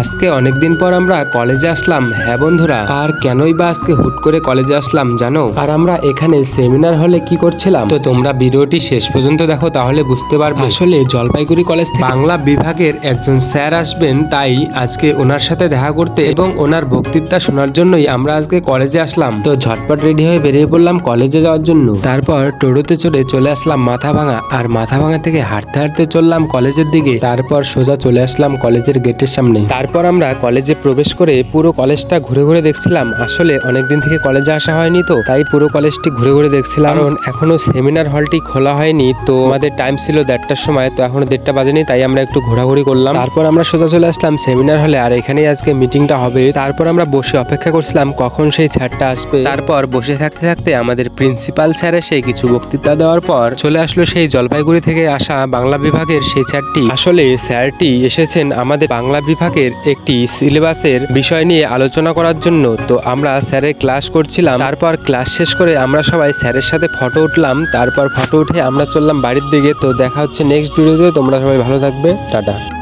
আজকে অনেকদিন পর আমরা কলেজে আসলাম। হ্যাঁ বন্ধুরা, আর কেনই বা আজকে হুট করে কলেজে আসলাম জানো? আর আমরা এখানে সেমিনার হলে কি করছিলাম? তো তোমরা ভিডিওটি শেষ পর্যন্ত দেখো, তাহলে বুঝতে পারবে। আসলে জলপাইগুড়ি কলেজ থেকে বাংলা বিভাগের একজন স্যার আসবেন, তাই আজকে ওনার সাথে দেখা করতে এবং ওনার বক্তৃতা শোনার জন্যই আমরা আজকে কলেজে আসলাম। তো ঝটপট রেডি হয়ে বেরিয়ে পড়লাম কলেজে যাওয়ার জন্য। তারপর টোটোতে চড়ে চলে আসলাম মাথা ভাঙা আর মাথা ভাঙা থেকে হাঁটতে হাঁটতে চললাম কলেজের দিকে। তারপর সোজা চলে আসলাম কলেজের গেটের সামনে। তারপর আমরা কলেজে প্রবেশ করে পুরো কলেজটা ঘুরে ঘুরে দেখছিলাম। আসলে অনেকদিন থেকে কলেজে আসা হয়নি তো, তাই পুরো কলেজটি ঘুরে ঘুরে দেখছিলাম। কারণ এখনও সেমিনার হলটি খোলা হয়নি, তো আমাদের টাইম ছিল দেড়টার সময়, তো এখনও দেড়টা বাজেনি, তাই আমরা একটু ঘোরাঘুরি করলাম। তারপর আমরা সোজা চলে আসলাম সেমিনার হলে, আর এখানেই আজকে মিটিংটা হবে। তারপর আমরা বসে অপেক্ষা করছিলাম কখন সেই স্যারটা আসবে। তারপর বসে থাকতে থাকতে আমাদের প্রিন্সিপাল স্যার এসে কিছু বক্তৃতা দেওয়ার পর চলে আসলো সেই জলপাইগুড়ি থেকে আসা বাংলা বিভাগের সেই স্যারটি আসলে স্যারটি এসেছেন আমাদের বাংলা বিভাগের একটি সিলেবাসের বিষয় নিয়ে আলোচনা করার জন্য, তো আমরা স্যারের ক্লাস করছিলাম। তারপর ক্লাস শেষ করে আমরা সবাই স্যারের সাথে ফটো উঠলাম। তারপর ফটো উঠে আমরা চললাম বাড়ির দিকে। তো দেখা হচ্ছে নেক্সট ভিডিওতে তোমরা সবাই ভালো থাকবে। টাটা।